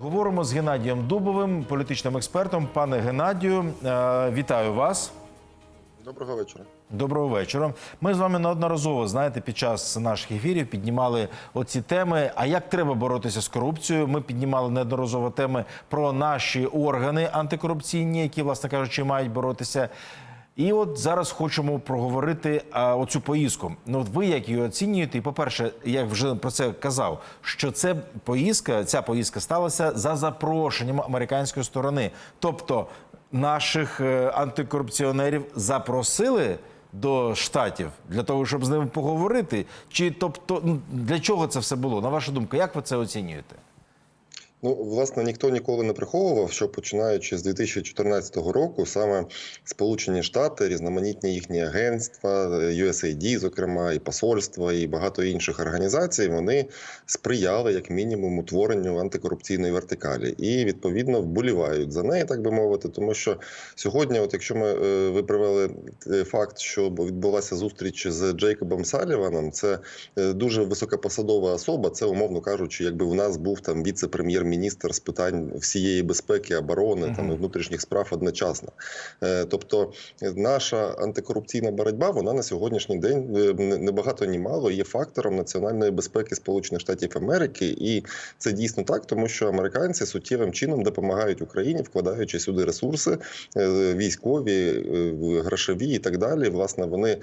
Говоримо з Геннадієм Дубовим, політичним експертом. Пане Геннадію, е, вітаю вас. Доброго вечора. Доброго вечора. Ми з вами неодноразово знаєте під час наших ефірів піднімали оці теми. А як треба боротися з корупцією? Ми піднімали неодноразово теми про наші органи антикорупційні, які, власне кажучи, мають боротися. І от зараз хочемо проговорити а, оцю поїздку. Ну, ви як її оцінюєте? І по-перше, як вже про це казав, що це поїздка, ця поїздка сталася за запрошенням американської сторони. Тобто наших е, антикорупціонерів запросили до штатів для того, щоб з ними поговорити. Чи тобто, ну для чого це все було? На вашу думку, як ви це оцінюєте? Ну, власне, ніхто ніколи не приховував, що починаючи з 2014 року, саме Сполучені Штати, різноманітні їхні агентства, USAID, зокрема, і посольства, і багато інших організацій, вони сприяли як мінімум утворенню антикорупційної вертикалі і відповідно вболівають за неї, так би мовити. Тому що сьогодні, от якщо ми е, ви привели е, факт, що відбулася зустріч з Джейкобом Саліваном, це е, дуже високопосадова особа. Це умовно кажучи, якби у нас був там віце-прем'єр-міністр з питань всієї безпеки, оборони там і внутрішніх справ одночасно. Е, Тобто, наша антикорупційна боротьба вона на сьогоднішній день е, не багато ні мало є фактором національної безпеки Сполучених Штатів Америки, і це дійсно так, тому що американці суттєвим чином допомагають Україні, вкладаючи сюди ресурси е, військові, грошові і так далі. Власне, вони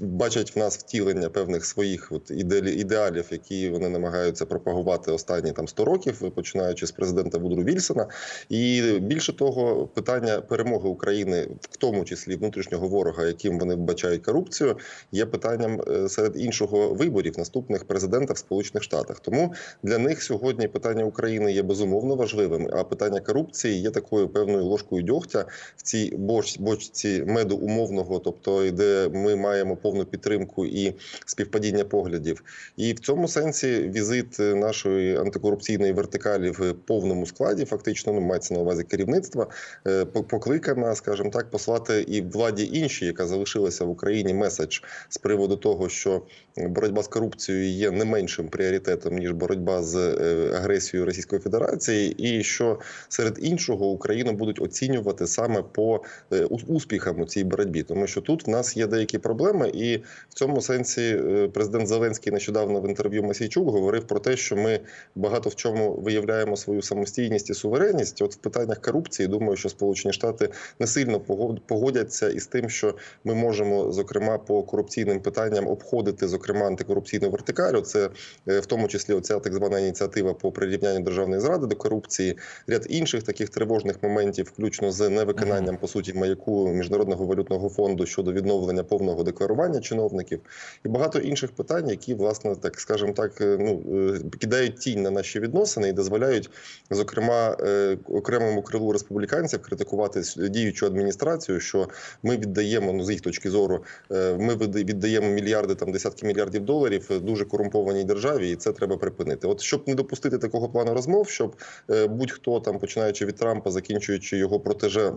бачать в нас втілення певних своїх от ідеалів, які вони намагаються пропагувати останні там 100 років, починаючи з президента Вудру Вільсона. І більше того, питання перемоги України, в тому числі внутрішнього ворога, яким вони вбачають корупцію, є питанням е, серед іншого виборів наступних президента в Сполучених Штатах. Тому для них сьогодні питання України є безумовно важливим. А питання корупції є такою певною ложкою дьогтя в цій боч, бочці меду умовного, тобто де ми маємо повну підтримку і співпадіння поглядів. І в цьому сенсі візит нашої антикорупційної вертикалі в повному складі, фактично, ну мається на увазі керівництва, е, покликана, скажімо так, послати і владі іншій, яка залишилася в Україні, меседж з приводу того, що боротьба з корупцією є не меншим пріоритетом ніж боротьба з е, агресією Російської Федерації, і що серед іншого Україну будуть оцінювати саме по е, успіхам у цій боротьбі, тому що тут в нас є деякі проблеми, і в цьому сенсі президент Зеленський нещодавно в інтерв'ю Масійчук говорив про те, що ми багато в чому виявляємо свою самостійність і суверенність. От в питаннях корупції, думаю, що Сполучені Штати не сильно погод- погодяться із тим, що ми можемо, зокрема, по корупційним питанням обходити, зокрема, антикорупційну вертикаль. Це е, в тому числі оця так звана ініціатива по прирівнянню державної зради до корупції, ряд інших таких тривожних моментів, включно з невиконанням по суті маяку міжнародного валютного фонду щодо відновлення повного декларування чиновників, і багато інших питань, які власне так скажімо так, е, ну е, кидають тінь на наші відносини і дозволяють, зокрема, е, окремому крилу республіканців критикувати діючу адміністрацію, що ми віддаємо ну з їх точки зору, е, ми віддаємо мільярди там десятки мільярдів доларів дуже корумпованій державі, і це треба припинити. От щоб не допустити такого плану розмов, щоб е, будь-хто там, починаючи від Трампа, закінчуючи його протеже.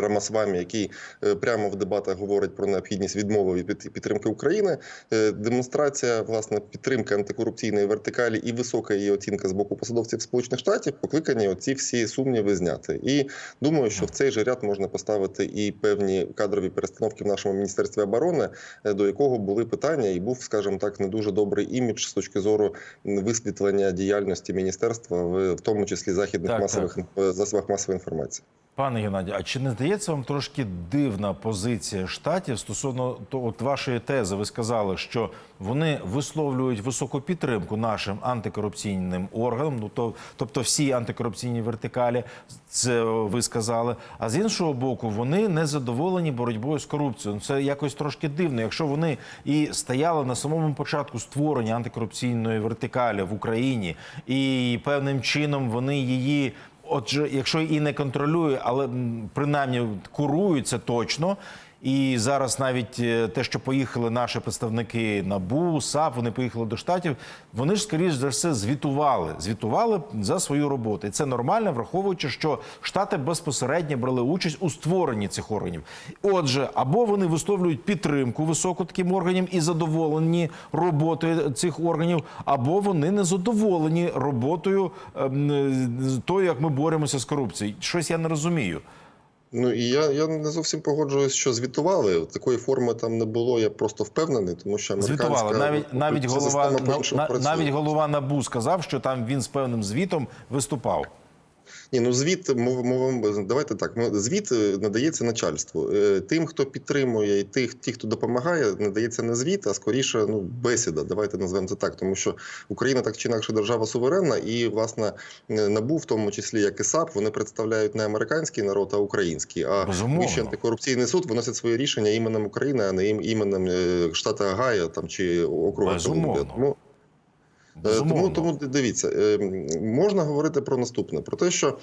Рамасвамі, який е, прямо в дебатах говорить про необхідність відмови від підтримки України, Е, демонстрація власне підтримки антикорупційної вертикалі і висока її оцінка з боку посадовців Сполучених Штатів покликані оці всі сумніви зняти. І думаю, що в цей же ряд можна поставити і певні кадрові перестановки в нашому міністерстві оборони, е, до якого були питання, і був, скажімо так, не дуже добрий імідж з точки зору висвітлення діяльності міністерства, в, в тому числі західних Так, масових так. засобах масової інформації. Пане Геннадію, а чи не здається вам трошки дивна позиція штатів стосовно то, от вашої тези? Ви сказали, що вони висловлюють високу підтримку нашим антикорупційним органам, ну то тобто всі антикорупційні вертикалі, це ви сказали. А з іншого боку, вони не задоволені боротьбою з корупцією. Ну, Це якось трошки дивно. Якщо вони і стояли на самому початку створення антикорупційної вертикалі в Україні, і певним чином вони її. Отже, якщо і не контролює, але принаймні курує це точно. І зараз навіть е, те, що поїхали наші представники НАБУ, САП, вони поїхали до штатів. Вони ж скоріш за все звітували, звітували за свою роботу. І це нормально, враховуючи, що штати безпосередньо брали участь у створенні цих органів. Отже, або вони висловлюють підтримку високо таким органам і задоволені роботою цих органів, або вони не задоволені роботою ем, е, як ми боремося з корупцією. Щось я не розумію. Ну і я, я не зовсім погоджуюсь, що звітували. Такої форми там не було. Я просто впевнений, тому що американська Звітували навіть навіть голова на- на- навіть голова набу сказав, що там він з певним звітом виступав. Ні, ну звіт мов, мов, давайте так. ну, Звіт е, надається начальству. Е, Тим, хто підтримує, і тих, ті, хто допомагає, надається не звіт, а скоріше ну бесіда. Давайте назвемо це так, тому що Україна так чи інакше держава суверенна, і власне е, набу, в тому числі як і САП, вони представляють не американський народ, а український. А Вищий антикорупційний суд виносить свої рішення іменем України, а не ім- іменем штата Агая там чи округа. Тому Безумовно. Тому, тому дивіться, е, можна говорити про наступне: про те, що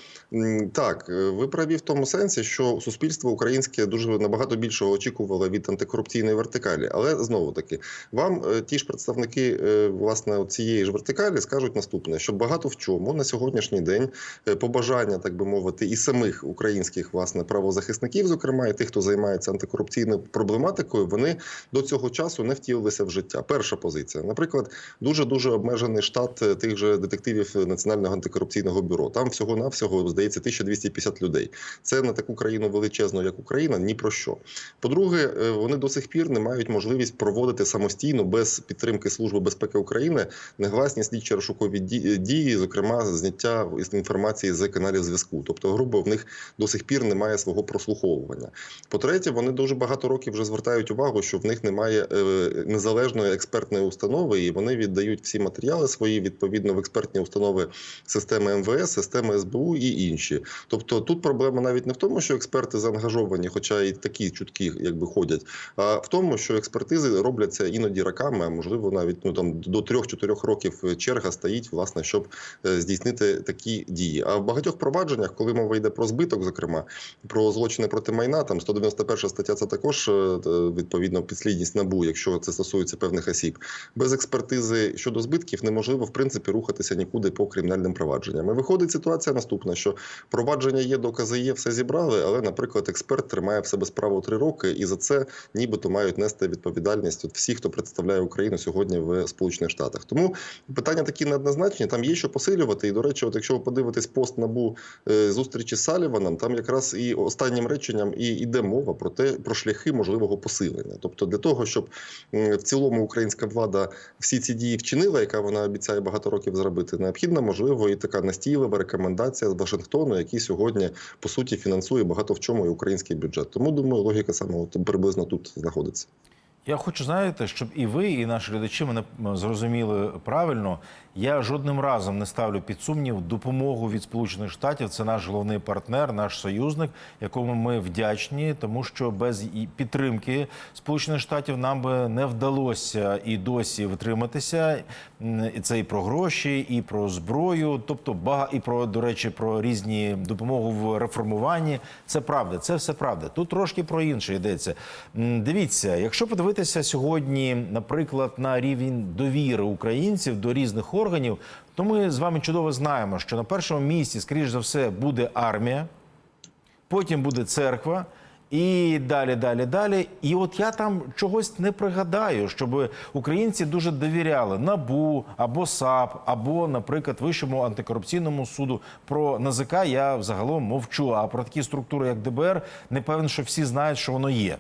так, е, ви праві в тому сенсі, що суспільство українське дуже набагато більшого очікувало від антикорупційної вертикалі. Але знову таки, вам е, ті ж представники е, власне цієї ж вертикалі скажуть наступне: що багато в чому на сьогоднішній день е, побажання, так би мовити, і самих українських власне правозахисників, зокрема, і тих, хто займається антикорупційною проблематикою, вони до цього часу не втілилися в життя. Перша позиція, наприклад, дуже дуже обмежений штат е, тих же детективів Національного антикорупційного бюро. Там всього навсього здається 1250 людей. Це на таку країну величезну, як Україна, ні про що. По-друге, е, вони до сих пір не мають можливість проводити самостійно без підтримки Служби безпеки України негласні слідчі розшукові ді- дії, зокрема зняття інформації з каналів зв'язку. Тобто, грубо в них до сих пір немає свого прослуховування. По-третє, вони дуже багато років вже звертають увагу, що в них немає е, незалежної експертної установи, і вони віддають всі матеріали свої відповідно в експертні установи системи МВС, системи СБУ і інші. Тобто тут проблема навіть не в тому, що експерти заангажовані, хоча і такі чутки якби ходять, а в тому, що експертизи робляться іноді роками, а можливо навіть ну там до 3-4 років черга стоїть, власне, щоб е, здійснити такі дії. А в багатьох провадженнях, коли мова йде про збиток, зокрема про злочини проти майна, там 191 стаття це також е, е, відповідно підслідність набу, якщо це стосується певних осіб. Без експертизи щодо збитків неможливо в принципі рухатися нікуди по кримінальним провадженням. І виходить ситуація наступна: що провадження є, докази є, все зібрали, але, наприклад, експерт тримає в себе справу три роки, і за це нібито мають нести відповідальність от всі, хто представляє Україну сьогодні в Сполучених Штатах. Тому питання такі неоднозначні. Там є що посилювати. І до речі, от якщо ви подивитесь пост набу е, зустрічі з Саліваном, там якраз і останнім реченням і йде мова про те, про шляхи можливого посилення. Тобто, для того, щоб в цілому українська влада всі ці дії вчинила, яка вона обіцяє багато років зробити, необхідна, можливо, і така настійлива рекомендація з Вашингтону, який сьогодні по суті фінансує багато в чому і український бюджет. Тому думаю, логіка саме приблизно тут знаходиться. Я хочу знаєте, щоб і ви, і наші глядачі мене зрозуміли правильно. Я жодним разом не ставлю під сумнів допомогу від Сполучених Штатів. Це наш головний партнер, наш союзник, якому ми вдячні, тому що без підтримки Сполучених Штатів нам би не вдалося і досі втриматися. Це і про гроші, і про зброю, тобто бага, і про до речі, про різні допомогу в реформуванні. Це правда, це все правда. Тут трошки про інше йдеться. Дивіться, якщо подивитися сьогодні, наприклад, на рівень довіри українців до різних органів, то ми з вами чудово знаємо, що на першому місці, скоріш за все, буде армія, потім буде церква. І далі, далі, далі. І от я там чогось не пригадаю, щоб українці дуже довіряли НАБУ або САП, або, наприклад, Вищому антикорупційному суду. Про НАЗК я взагалом мовчу. А про такі структури, як ДБР, не певен, що всі знають, що воно є.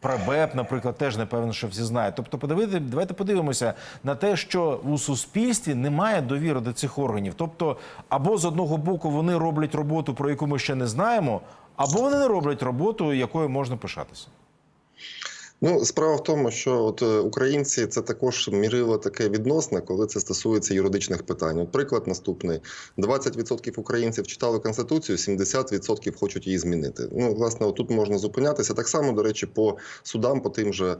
Про БЕП, наприклад, теж не певно, що всі знають. Тобто, подивити, давайте подивимося на те, що у суспільстві немає довіри до цих органів. Тобто, або з одного боку вони роблять роботу, про яку ми ще не знаємо, або вони не роблять роботу, якою можна пишатися. Ну, справа в тому, що от е, українці це також мірило таке відносне, коли це стосується юридичних питань. От приклад наступний: 20% українців читали конституцію, 70% хочуть її змінити. Ну, власне, отут можна зупинятися. Так само, до речі, по судам, по тим же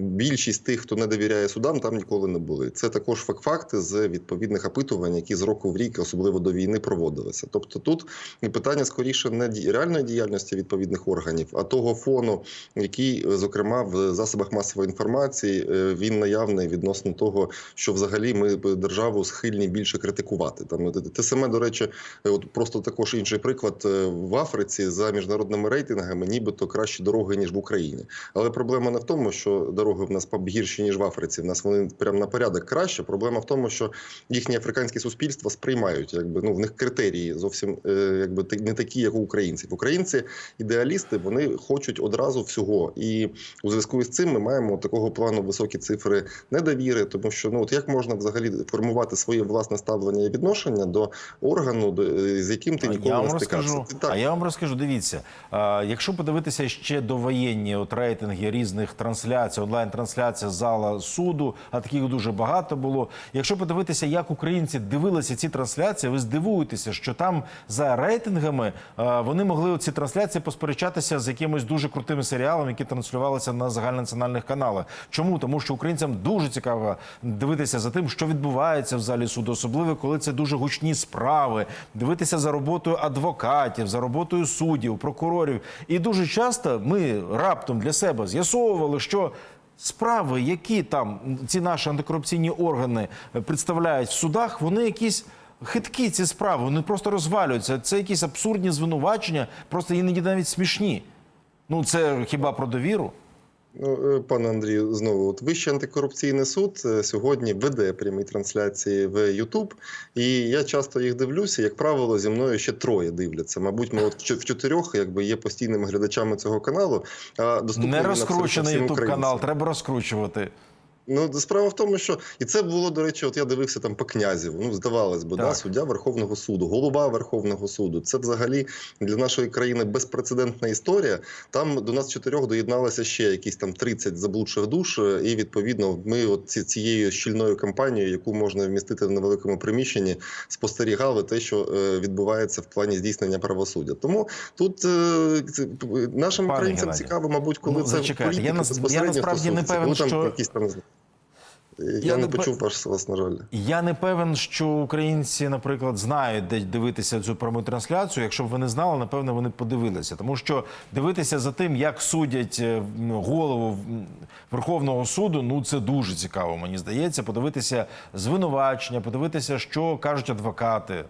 більшість тих, хто не довіряє судам, там ніколи не були. Це також фак- факти з відповідних опитувань, які з року в рік, особливо до війни, проводилися. Тобто, тут питання скоріше не реальної діяльності відповідних органів, а того фону, який, е, зокрема, в засобах масової інформації е, він наявний відносно того, що взагалі ми державу схильні більше критикувати. Там те- саме, до речі, е, от просто також інший приклад е, в Африці за міжнародними рейтингами, нібито кращі дороги ніж в Україні. Але проблема не в тому, що дороги в нас гірші ніж в Африці. В нас вони прямо на порядок краще. Проблема в тому, що їхні африканські суспільства сприймають, якби ну в них критерії зовсім якби не такі, як у українців. Українці ідеалісти, вони хочуть одразу всього. І у зв'язку з цим ми маємо такого плану високі цифри недовіри, тому що ну от як можна взагалі формувати своє власне ставлення і відношення до органу, до, з яким ти ніколи не стикався. А я вам розкажу. Дивіться, а, якщо подивитися ще довоєнні от рейтинги різних трансляцій, онлайн трансляція зала суду, а таких дуже багато було. Якщо подивитися, як українці дивилися ці трансляції, ви здивуєтеся, що там за рейтингами а, вони могли ці трансляції посперечатися з якимось дуже крутими серіалами, які транслювалися на загальнонаціональних каналах. Чому? Тому що українцям дуже цікаво дивитися за тим, що відбувається в залі суду, особливо коли це дуже гучні справи, дивитися за роботою адвокатів, за роботою суддів, прокурорів. І дуже часто ми раптом для себе з'ясовували, що. Справи, які там ці наші антикорупційні органи представляють в судах, вони якісь хиткі ці справи, вони просто розвалюються. Це якісь абсурдні звинувачення, просто іноді навіть смішні. Ну це хіба про довіру? Ну, е, пане Андрію, знову от Вищий антикорупційний суд е, сьогодні веде прямі трансляції в Ютуб, і я часто їх дивлюся. Як правило, зі мною ще троє дивляться. Мабуть, ми от в чотирьох, якби є постійними глядачами цього каналу. А Не розкручений ютуб канал, треба розкручувати. Ну, справа в тому, що і це було, до речі, от я дивився там по князіву. Ну, здавалось би, да, суддя Верховного суду, голова Верховного суду. Це взагалі для нашої країни безпрецедентна історія. Там до нас чотирьох доєдналося ще якісь там 30 заблудших душ. е, І відповідно, ми от ці- цією щільною кампанією, яку можна вмістити в невеликому приміщенні, спостерігали те, що е, відбувається в плані здійснення правосуддя. Тому тут е, нашим Пане українцям Геннадію, цікаво, мабуть, коли ну, це політика я я насправді не певен, що- якісь там я, Я не не пе- почув ваш вас, на жаль. Я не певен, що українці, наприклад, знають, де дивитися цю пряму трансляцію. Якщо б вони знали, напевно, вони б подивилися. Тому що дивитися за тим, як судять е, голову Верховного суду, ну це дуже цікаво, мені здається. Подивитися звинувачення, подивитися, що кажуть адвокати.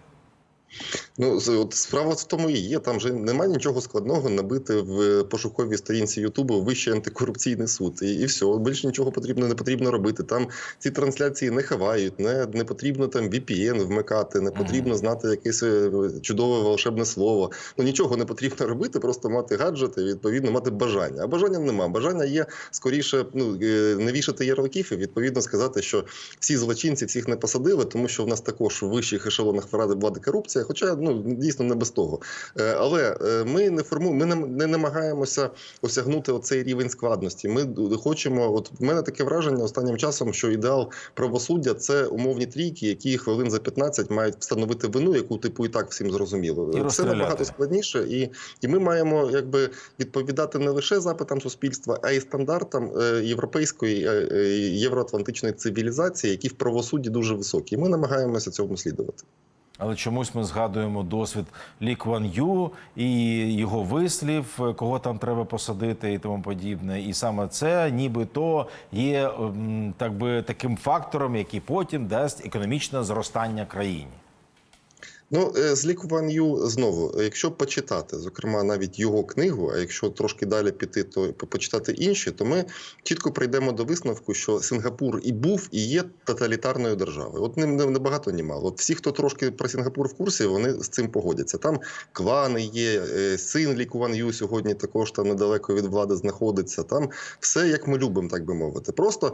Ну, от справа в тому і є. Там же немає нічого складного набити в пошуковій сторінці Ютубу Вищий антикорупційний суд. І, і все, більше нічого потрібно не потрібно робити. Там ці трансляції не ховають, не, не потрібно там VPN вмикати, не потрібно знати якесь е, чудове волшебне слово. Ну нічого не потрібно робити, просто мати гаджети, відповідно, мати бажання. А бажання нема. Бажання є скоріше ну, е, не вішати ярликів і відповідно сказати, що всі злочинці всіх не посадили, тому що в нас також в вищих ешелонах влади влади корупція, хоча ну дійсно не без того. Е, Але е, ми не формуємо, ми не, намагаємося осягнути оцей рівень складності. Ми хочемо. От в мене таке враження останнім часом, що ідеал правосуддя це умовні трійки, які хвилин за 15 мають встановити вину, яку типу і так всім зрозуміло. І Це набагато складніше, і, і ми маємо якби відповідати не лише запитам суспільства, а й стандартам е, європейської євроатлантичної цивілізації, які в правосудді дуже високі. І ми намагаємося цьому слідувати. Але чомусь ми згадуємо досвід Лі Кван Ю і його вислів, кого там треба посадити і тому подібне. І саме це нібито є ем, так би таким фактором, який потім дасть економічне зростання країні. Ну, е, з Лі Куан Ю знову, е, якщо почитати, зокрема, навіть його книгу, а якщо трошки далі піти, то почитати інші, то ми чітко прийдемо до висновку, що Сингапур і був, і є тоталітарною державою. От не, не, багато, ні мало. От всі, хто трошки про Сингапур в курсі, вони з цим погодяться. Там клани є, е, син Лі Куан Ю сьогодні також там недалеко від влади знаходиться. Там все як ми любимо, так би мовити. Просто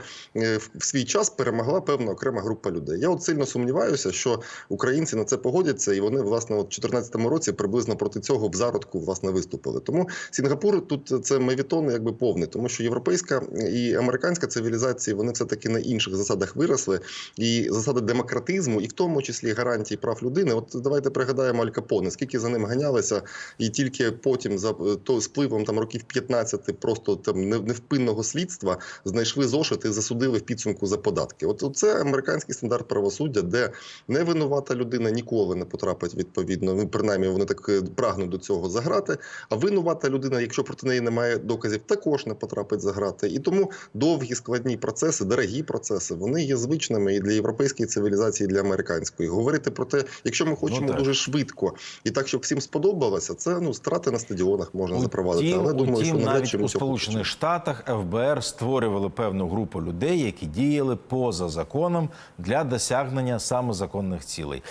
в свій час перемогла певна окрема група людей. Я от сильно сумніваюся, що українці на це погодяться. Відбудеться, і вони власне от у 2014 році приблизно проти цього в зародку власне виступили. Тому Сінгапур тут це мевітон якби повний, тому що європейська і американська цивілізації вони все таки на інших засадах виросли, і засади демократизму, і в тому числі гарантії прав людини. От давайте пригадаємо Аль Капоне, скільки за ним ганялися, і тільки потім за то спливом там років 15 просто там невпинного слідства знайшли зошит і засудили в підсумку за податки. От це американський стандарт правосуддя, де невинувата людина ніколи не потрапить відповідно. Ну принаймні вони так е, прагнуть до цього заграти. А винувата людина, якщо проти неї немає доказів, також не потрапить за грати. І тому довгі складні процеси, дорогі процеси, вони є звичними і для європейської цивілізації, і для американської. Говорити про те, якщо ми хочемо так. дуже швидко і так, щоб всім сподобалося, це ну страти на стадіонах можна запровадити. Утім, Але думаю, утім, що навряд навіть у Сполучених Штатах ФБР створювали певну групу людей, які діяли поза законом для досягнення саме законних цілей.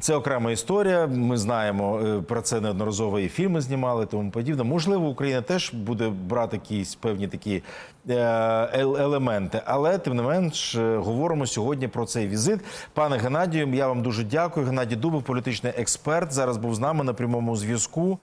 Це окрема історія. Ми знаємо е, про це неодноразово і фільми знімали, тому подібне. Можливо, Україна теж буде брати якісь певні такі е, елементи, але тим не менш е, говоримо сьогодні про цей візит. Пане Геннадію, я вам дуже дякую. Геннадій Дубов, політичний експерт, зараз був з нами на прямому зв'язку.